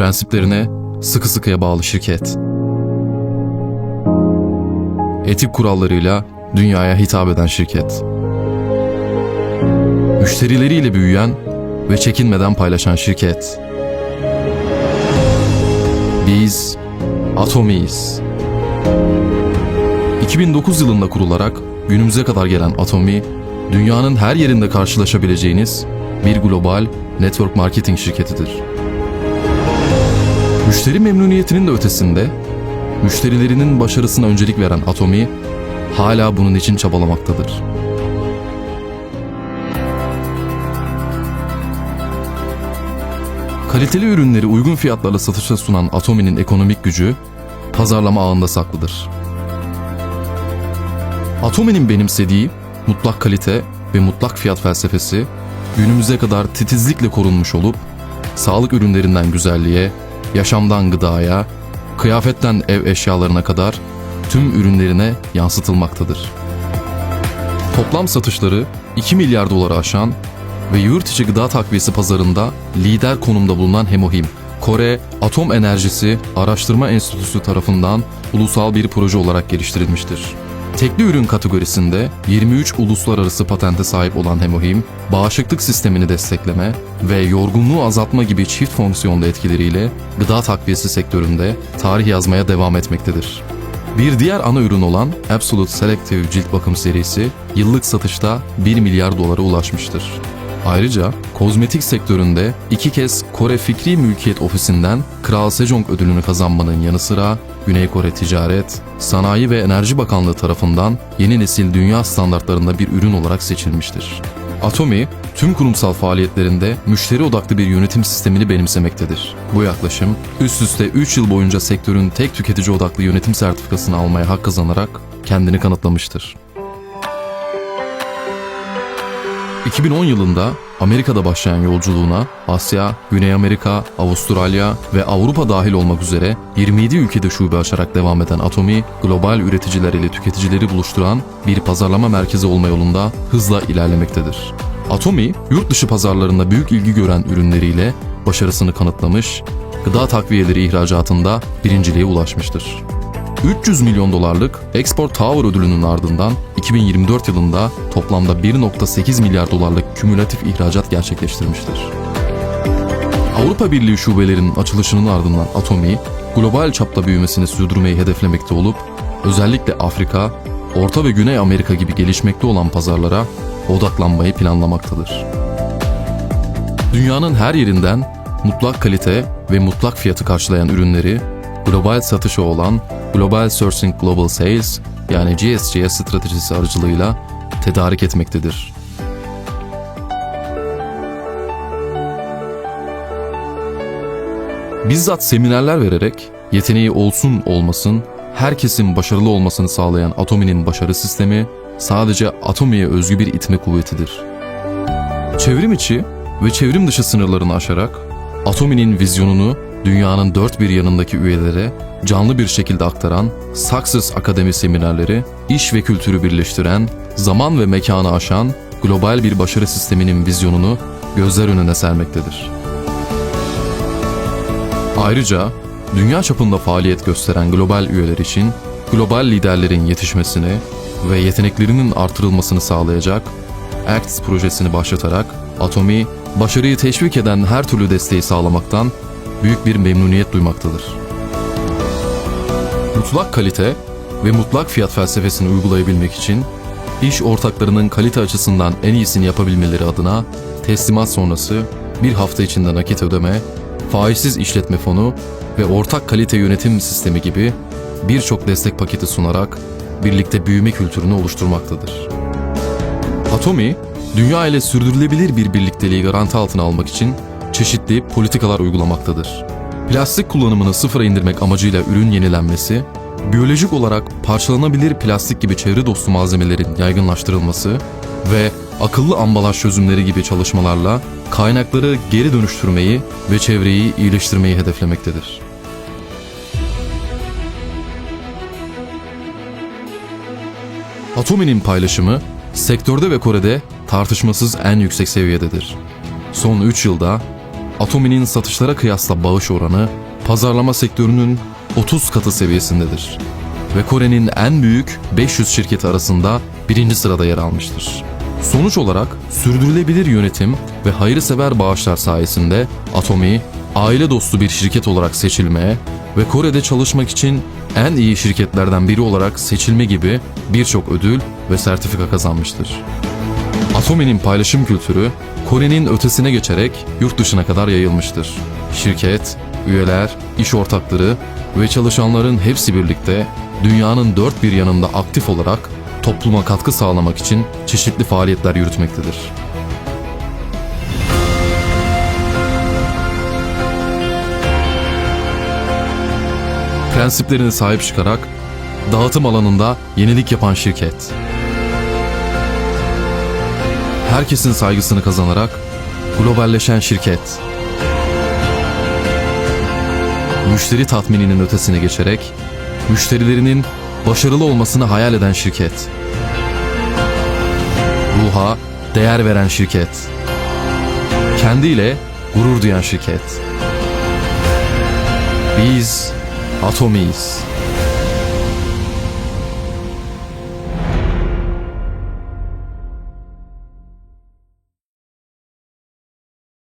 Prensiplerine sıkı sıkıya bağlı şirket. Etik kurallarıyla dünyaya hitap eden şirket. Müşterileriyle büyüyen ve çekinmeden paylaşan şirket. Biz Atomi'yiz. 2009 yılında kurularak günümüze kadar gelen Atomi, dünyanın her yerinde karşılaşabileceğiniz bir global network marketing şirketidir. Müşteri memnuniyetinin de ötesinde, müşterilerinin başarısına öncelik veren Atomi, hala bunun için çabalamaktadır. Kaliteli ürünleri uygun fiyatlarla satışa sunan Atomi'nin ekonomik gücü, pazarlama ağında saklıdır. Atomi'nin benimsediği mutlak kalite ve mutlak fiyat felsefesi günümüze kadar titizlikle korunmuş olup sağlık ürünlerinden güzelliğe, yaşamdan gıdaya, kıyafetten ev eşyalarına kadar tüm ürünlerine yansıtılmaktadır. Toplam satışları 2 milyar doları aşan ve yurt içi gıda takviyesi pazarında lider konumda bulunan Hemohim, Kore Atom Enerjisi Araştırma Enstitüsü tarafından ulusal bir proje olarak geliştirilmiştir. Tekli ürün kategorisinde 23 uluslararası patente sahip olan Hemohim, bağışıklık sistemini destekleme ve yorgunluğu azaltma gibi çift fonksiyonlu etkileriyle gıda takviyesi sektöründe tarih yazmaya devam etmektedir. Bir diğer ana ürün olan Absolute Selective cilt bakım serisi yıllık satışta 1 milyar dolara ulaşmıştır. Ayrıca kozmetik sektöründe iki kez Kore Fikri Mülkiyet Ofisi'nden Kral Sejong ödülünü kazanmanın yanı sıra Güney Kore Ticaret, Sanayi ve Enerji Bakanlığı tarafından yeni nesil dünya standartlarında bir ürün olarak seçilmiştir. Atomi, tüm kurumsal faaliyetlerinde müşteri odaklı bir yönetim sistemini benimsemektedir. Bu yaklaşım, üst üste 3 yıl boyunca sektörün tek tüketici odaklı yönetim sertifikasını almaya hak kazanarak kendini kanıtlamıştır. 2010 yılında Amerika'da başlayan yolculuğuna Asya, Güney Amerika, Avustralya ve Avrupa dahil olmak üzere 27 ülkede şube açarak devam eden Atomi, global üreticiler ile tüketicileri buluşturan bir pazarlama merkezi olma yolunda hızla ilerlemektedir. Atomi, yurt dışı pazarlarında büyük ilgi gören ürünleriyle başarısını kanıtlamış, gıda takviyeleri ihracatında birinciliğe ulaşmıştır. 300 milyon dolarlık Export Tower ödülünün ardından 2024 yılında toplamda 1.8 milyar dolarlık kümülatif ihracat gerçekleştirmiştir. Avrupa Birliği şubelerinin açılışının ardından Atomi, global çapta büyümesini sürdürmeyi hedeflemekte olup, özellikle Afrika, Orta ve Güney Amerika gibi gelişmekte olan pazarlara odaklanmayı planlamaktadır. Dünyanın her yerinden mutlak kalite ve mutlak fiyatı karşılayan ürünleri global satışı olan Global Sourcing Global Sales yani GSGS stratejisi aracılığıyla tedarik etmektedir. Bizzat seminerler vererek yeteneği olsun olmasın herkesin başarılı olmasını sağlayan Atomi'nin başarı sistemi sadece Atomi'ye özgü bir itme kuvvetidir. Çevrim içi ve çevrim dışı sınırlarını aşarak Atomi'nin vizyonunu dünyanın dört bir yanındaki üyelere canlı bir şekilde aktaran Success Akademi seminerleri, iş ve kültürü birleştiren, zaman ve mekanı aşan global bir başarı sisteminin vizyonunu gözler önüne sermektedir. Ayrıca dünya çapında faaliyet gösteren global üyeler için global liderlerin yetişmesini ve yeteneklerinin artırılmasını sağlayacak ACTS projesini başlatarak Atomi, başarıyı teşvik eden her türlü desteği sağlamaktan büyük bir memnuniyet duymaktadır. Mutlak kalite ve mutlak fiyat felsefesini uygulayabilmek için iş ortaklarının kalite açısından en iyisini yapabilmeleri adına teslimat sonrası bir hafta içinde nakit ödeme, faizsiz işletme fonu ve ortak kalite yönetim sistemi gibi birçok destek paketi sunarak birlikte büyüme kültürünü oluşturmaktadır. Atomi, dünya ile sürdürülebilir bir birlikteliği garanti altına almak için çeşitli politikalar uygulamaktadır. Plastik kullanımını sıfıra indirmek amacıyla ürün yenilenmesi, biyolojik olarak parçalanabilir plastik gibi çevre dostu malzemelerin yaygınlaştırılması ve akıllı ambalaj çözümleri gibi çalışmalarla kaynakları geri dönüştürmeyi ve çevreyi iyileştirmeyi hedeflemektedir. Atomi'nin paylaşımı sektörde ve Kore'de tartışmasız en yüksek seviyededir. Son 3 yılda Atomi'nin satışlara kıyasla bağış oranı pazarlama sektörünün 30 katı seviyesindedir. Ve Kore'nin en büyük 500 şirketi arasında birinci sırada yer almıştır. Sonuç olarak sürdürülebilir yönetim ve hayırsever bağışlar sayesinde Atomi, aile dostu bir şirket olarak seçilmeye ve Kore'de çalışmak için en iyi şirketlerden biri olarak seçilme gibi birçok ödül ve sertifika kazanmıştır. Atomi'nin paylaşım kültürü Kore'nin ötesine geçerek yurt dışına kadar yayılmıştır. Şirket, üyeler, iş ortakları ve çalışanların hepsi birlikte dünyanın dört bir yanında aktif olarak topluma katkı sağlamak için çeşitli faaliyetler yürütmektedir. Prensiplerine sahip çıkarak dağıtım alanında yenilik yapan şirket. Herkesin saygısını kazanarak globalleşen şirket. Müşteri tatmininin ötesine geçerek müşterilerinin başarılı olmasını hayal eden şirket. Ruha değer veren şirket. Kendiyle gurur duyan şirket. Biz Atomiyiz.